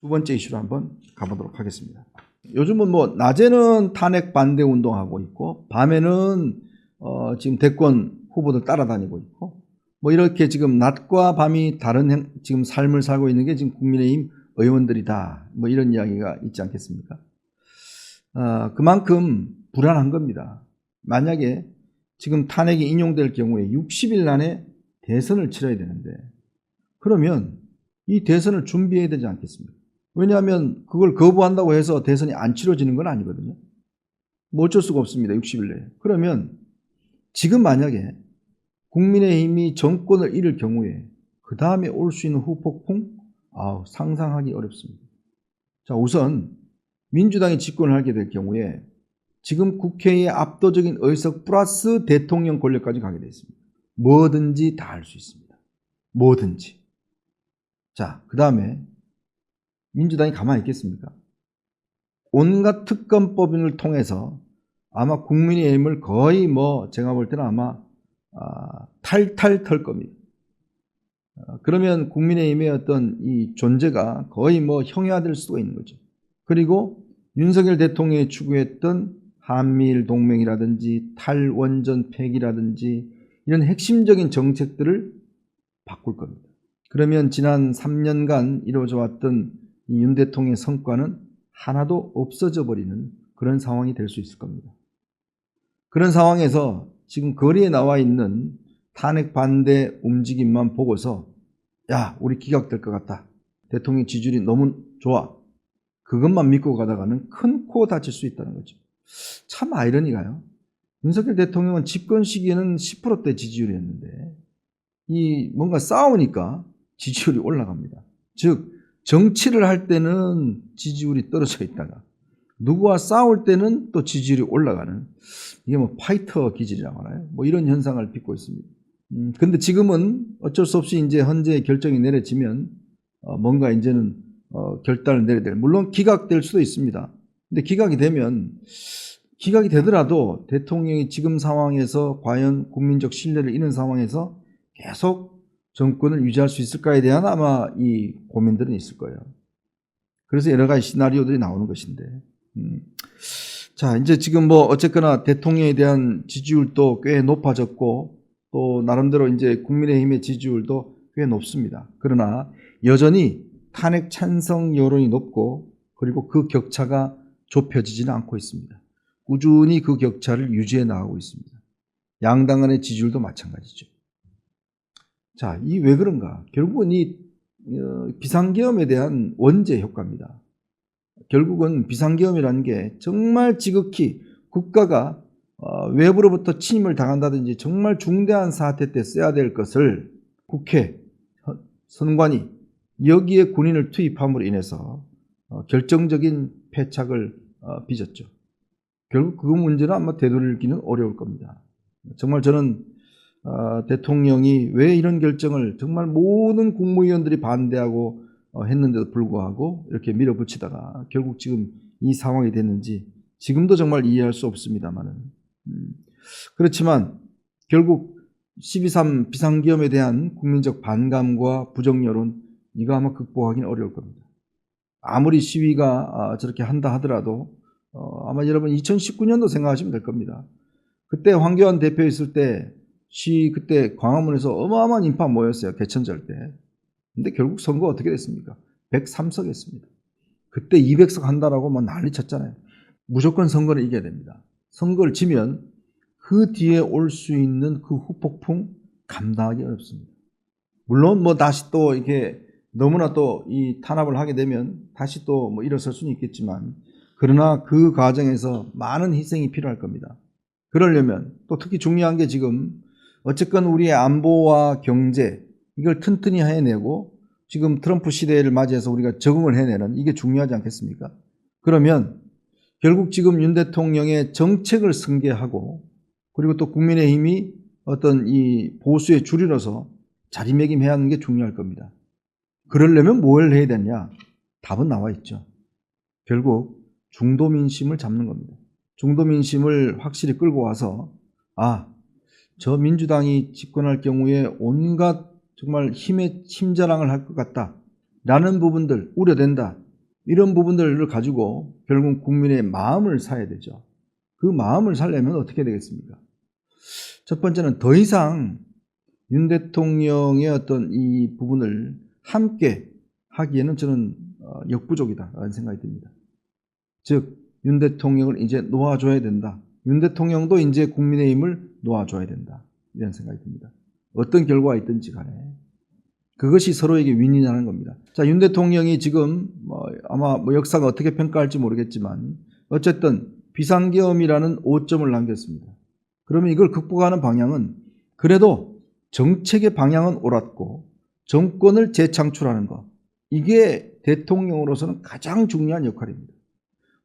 두 번째 이슈로 한번 가보도록 하겠습니다. 요즘은 뭐 낮에는 탄핵 반대 운동하고 있고 밤에는 어 지금 대권 후보들 따라다니고 있고 뭐 이렇게 지금 낮과 밤이 다른 행- 지금 삶을 살고 있는 게 지금 국민의힘 의원들이다. 뭐 이런 이야기가 있지 않겠습니까? 어, 그만큼 불안한 겁니다. 만약에 지금 탄핵이 인용될 경우에 60일 안에 대선을 치러야 되는데 그러면 이 대선을 준비해야 되지 않겠습니까? 왜냐하면 그걸 거부한다고 해서 대선이 안 치러지는 건 아니거든요. 뭐 어쩔 수가 없습니다. 60일 내에. 그러면 지금 만약에 국민의힘이 정권을 잃을 경우에 그 다음에 올 수 있는 후폭풍 아우, 상상하기 어렵습니다. 자 우선 민주당이 집권을 하게 될 경우에 지금 국회의 압도적인 의석 플러스 대통령 권력까지 가게 되어 있습니다. 뭐든지 다 할 수 있습니다. 뭐든지. 자, 그 다음에 민주당이 가만히 있겠습니까? 온갖 특검법을 통해서 아마 국민의 힘을 거의 뭐 제가 볼 때는 아마 아, 탈탈 털 겁니다. 어, 그러면 국민의힘의 어떤 이 존재가 거의 뭐 형해화될 수가 있는 거죠. 그리고 윤석열 대통령이 추구했던 한미일 동맹이라든지 탈원전 폐기라든지 이런 핵심적인 정책들을 바꿀 겁니다. 그러면 지난 3년간 이루어져 왔던 이 윤 대통령의 성과는 하나도 없어져 버리는 그런 상황이 될 수 있을 겁니다. 그런 상황에서 지금 거리에 나와 있는 탄핵 반대 움직임만 보고서 야, 우리 기각될 것 같다. 대통령 지지율이 너무 좋아. 그것만 믿고 가다가는 큰 코 다칠 수 있다는 거죠. 참 아이러니가요. 윤석열 대통령은 집권 시기에는 10%대 지지율이었는데 이 뭔가 싸우니까 지지율이 올라갑니다. 즉 정치를 할 때는 지지율이 떨어져 있다가 누구와 싸울 때는 또 지지율이 올라가는 이게 뭐 파이터 기질이라고 하나요? 뭐 이런 현상을 빚고 있습니다. 음, 근데 지금은 어쩔 수 없이 이제 현재 결정이 내려지면 어, 뭔가 이제는 어, 결단을 내려야 될 물론 기각될 수도 있습니다. 근데 기각이 되면 기각이 되더라도 대통령이 지금 상황에서 과연 국민적 신뢰를 잃은 상황에서 계속 정권을 유지할 수 있을까에 대한 아마 이 고민들은 있을 거예요. 그래서 여러 가지 시나리오들이 나오는 것인데. 음. 자, 이제 지금 뭐 어쨌거나 대통령에 대한 지지율도 꽤 높아졌고 또 나름대로 이제 국민의힘의 지지율도 꽤 높습니다. 그러나 여전히 탄핵 찬성 여론이 높고 그리고 그 격차가 좁혀지지는 않고 있습니다. 꾸준히 그 격차를 유지해 나가고 있습니다. 양당 간의 지지율도 마찬가지죠. 자, 이 왜 그런가? 결국은 이 어, 비상계엄에 대한 원죄 효과입니다. 결국은 비상계엄이라는 게 정말 지극히 국가가 어, 외부로부터 침입을 당한다든지 정말 중대한 사태 때 써야 될 것을 국회 선- 선관위 여기에 군인을 투입함으로 인해서 어, 결정적인 패착을 어, 빚었죠. 결국 그 문제는 아마 되돌리기는 어려울 겁니다. 정말 저는 어, 대통령이 왜 이런 결정을 정말 모든 국무위원들이 반대하고 어, 했는데도 불구하고 이렇게 밀어붙이다가 결국 지금 이 상황이 됐는지 지금도 정말 이해할 수 없습니다만은 음, 그렇지만 결국 12.3 비상기업에 대한 국민적 반감과 부정 여론 이거 아마 극복하기는 어려울 겁니다. 아무리 시위가 아, 저렇게 한다 하더라도 어, 아마 여러분 2019년도 생각하시면 될 겁니다. 그때 황교안 대표 있을 때 시 그때 광화문에서 어마어마한 인파 모였어요. 개천절 때. 근데 결국 선거 어떻게 됐습니까? 103석 했습니다. 그때 200석 한다라고 막 난리 쳤잖아요. 무조건 선거를 이겨야 됩니다. 선거를 지면 그 뒤에 올 수 있는 그 후폭풍 감당하기 어렵습니다. 물론 뭐 다시 또 이렇게 너무나 또 이 탄압을 하게 되면 다시 또 뭐 일어설 수는 있겠지만 그러나 그 과정에서 많은 희생이 필요할 겁니다. 그러려면 또 특히 중요한 게 지금 어쨌건 우리의 안보와 경제 이걸 튼튼히 해내고 지금 트럼프 시대를 맞이해서 우리가 적응을 해내는 이게 중요하지 않겠습니까? 그러면 결국 지금 윤 대통령의 정책을 승계하고 그리고 또 국민의힘이 어떤 이 보수의 줄이로서 자리매김해야 하는 게 중요할 겁니다. 그러려면 뭘 해야 되냐? 답은 나와 있죠. 결국 중도 민심을 잡는 겁니다. 중도 민심을 확실히 끌고 와서 아, 저 민주당이 집권할 경우에 온갖 정말 힘의 힘자랑을 할 것 같다. 라는 부분들 우려된다. 이런 부분들을 가지고 결국 국민의 마음을 사야 되죠. 그 마음을 살려면 어떻게 되겠습니까? 첫 번째는 더 이상 윤 대통령의 어떤 이 부분을 함께 하기에는 저는 어, 역부족이다라는 생각이 듭니다. 즉, 윤 대통령을 이제 놓아줘야 된다. 윤 대통령도 이제 국민의힘을 놓아줘야 된다. 이런 생각이 듭니다. 어떤 결과가 있든지 간에. 그것이 서로에게 윈윈하는 겁니다. 자, 윤 대통령이 지금 뭐 아마 뭐 역사가 어떻게 평가할지 모르겠지만 어쨌든 비상계엄이라는 5점을 남겼습니다. 그러면 이걸 극복하는 방향은 그래도 정책의 방향은 옳았고 정권을 재창출하는 것. 이게 대통령으로서는 가장 중요한 역할입니다.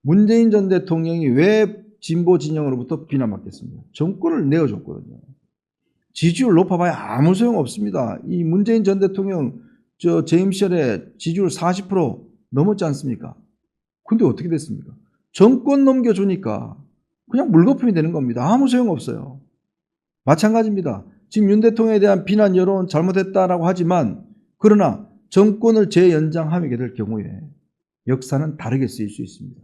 문재인 전 대통령이 왜 진보 진영으로부터 비난받겠습니까? 정권을 내어줬거든요. 지지율 높아봐야 아무 소용 없습니다. 이 문재인 전 대통령 저 재임 시절에 지지율 40% 넘었지 않습니까? 근데 어떻게 됐습니까? 정권 넘겨주니까 그냥 물거품이 되는 겁니다. 아무 소용 없어요. 마찬가지입니다. 지금 윤 대통령에 대한 비난 여론 잘못했다라고 하지만 그러나 정권을 재연장하게 될 경우에 역사는 다르게 쓰일 수 있습니다.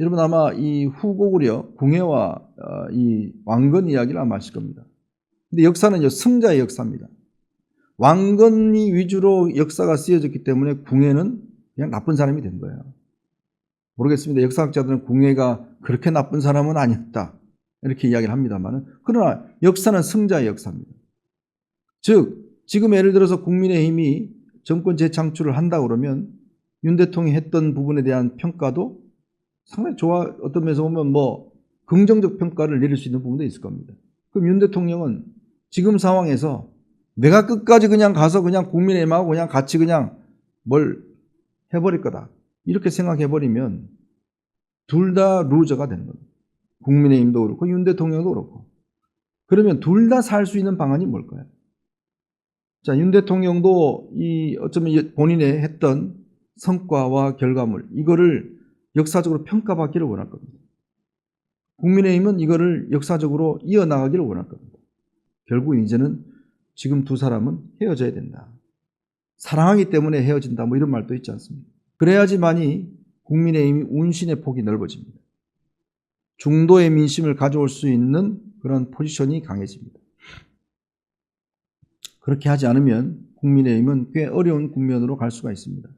여러분 아마 이 후고구려 궁예와 어, 이 왕건 이야기를 아마 아실 겁니다. 근데 역사는요 승자의 역사입니다. 왕건이 위주로 역사가 쓰여졌기 때문에 궁예는 그냥 나쁜 사람이 된 거예요. 모르겠습니다. 역사학자들은 궁예가 그렇게 나쁜 사람은 아니었다. 이렇게 이야기를 합니다만 그러나 역사는 승자의 역사입니다. 즉 지금 예를 들어서 국민의힘이 정권 재창출을 한다 그러면 윤 대통령이 했던 부분에 대한 평가도 상당히 좋아 어떤 면에서 보면 뭐 긍정적 평가를 내릴 수 있는 부분도 있을 겁니다. 그럼 윤 대통령은 지금 상황에서 내가 끝까지 그냥 가서 그냥 국민의힘하고 그냥 같이 그냥 뭘 해버릴 거다. 이렇게 생각해버리면 둘 다 루저가 되는 겁니다. 국민의힘도 그렇고 윤 대통령도 그렇고. 그러면 둘 다 살 수 있는 방안이 뭘까요? 자, 윤 대통령도 이 어쩌면 본인의 했던 성과와 결과물, 이거를 역사적으로 평가받기를 원할 겁니다. 국민의힘은 이거를 역사적으로 이어나가기를 원할 겁니다. 결국 이제는 지금 두 사람은 헤어져야 된다. 사랑하기 때문에 헤어진다. 뭐 이런 말도 있지 않습니까? 그래야지만이 국민의힘이 운신의 폭이 넓어집니다. 중도의 민심을 가져올 수 있는 그런 포지션이 강해집니다. 그렇게 하지 않으면 국민의힘은 꽤 어려운 국면으로 갈 수가 있습니다.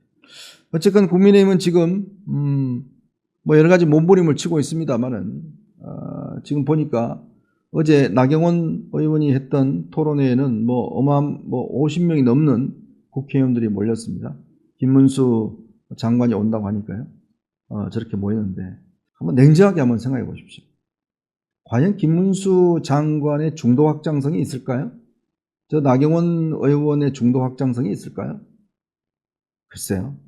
어쨌건 국민의힘은 지금 음, 뭐 여러 가지 몸부림을 치고 있습니다만은 어, 지금 보니까 어제 나경원 의원이 했던 토론회에는 뭐 어마한 뭐 50명이 넘는 국회의원들이 몰렸습니다. 김문수 장관이 온다고 하니까요. 어, 저렇게 모였는데 한번 냉정하게 한번 생각해 보십시오. 과연 김문수 장관의 중도 확장성이 있을까요? 저 나경원 의원의 중도 확장성이 있을까요? 글쎄요.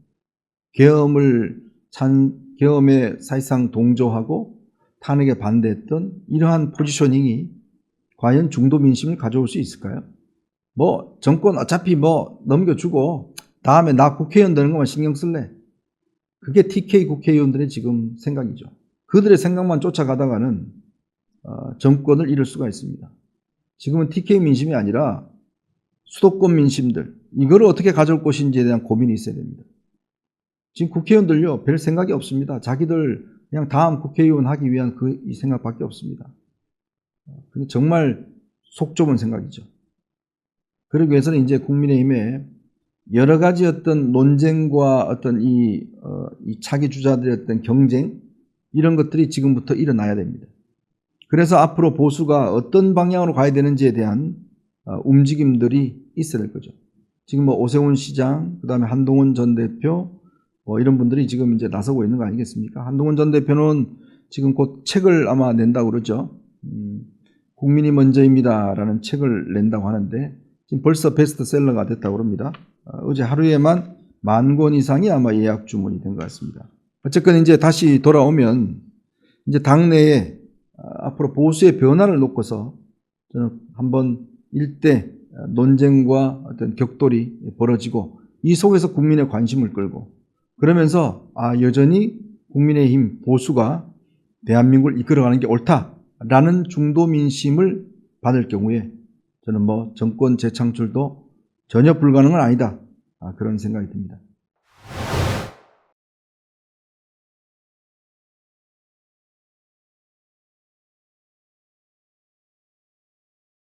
계엄을 찬 계엄에 사실상 동조하고 탄핵에 반대했던 이러한 포지셔닝이 과연 중도 민심을 가져올 수 있을까요? 뭐 정권 어차피 뭐 넘겨주고 다음에 나 국회의원 되는 것만 신경 쓸래. 그게 TK 국회의원들의 지금 생각이죠. 그들의 생각만 쫓아가다가는 어, 정권을 잃을 수가 있습니다. 지금은 TK 민심이 아니라 수도권 민심들 이거를 어떻게 가져올 것인지에 대한 고민이 있어야 됩니다. 지금 국회의원들요 별 생각이 없습니다. 자기들 그냥 다음 국회의원 하기 위한 그 이 생각밖에 없습니다. 근데 정말 속 좁은 생각이죠. 그러기 위해서는 이제 국민의힘에 여러 가지 어떤 논쟁과 어떤 이, 어, 이 차기 주자들의 어떤 경쟁 이런 것들이 지금부터 일어나야 됩니다. 그래서 앞으로 보수가 어떤 방향으로 가야 되는지에 대한 어, 움직임들이 있어야 될 거죠. 지금 뭐 오세훈 시장, 그 다음에 한동훈 전 대표, 뭐 이런 분들이 지금 이제 나서고 있는 거 아니겠습니까? 한동훈 전 대표는 지금 곧 책을 아마 낸다고 그러죠. 음, 국민이 먼저입니다라는 책을 낸다고 하는데 지금 벌써 베스트셀러가 됐다고 합니다. 어, 어제 하루에만 만 권 이상이 아마 예약 주문이 된 것 같습니다. 어쨌건 이제 다시 돌아오면 이제 당내에 어, 앞으로 보수의 변화를 놓고서 저는 한번 일대 논쟁과 어떤 격돌이 벌어지고 이 속에서 국민의 관심을 끌고 그러면서 아 여전히 국민의힘 보수가 대한민국을 이끌어가는 게 옳다라는 중도 민심을 받을 경우에 저는 뭐 정권 재창출도 전혀 불가능은 아니다 아, 그런 생각이 듭니다.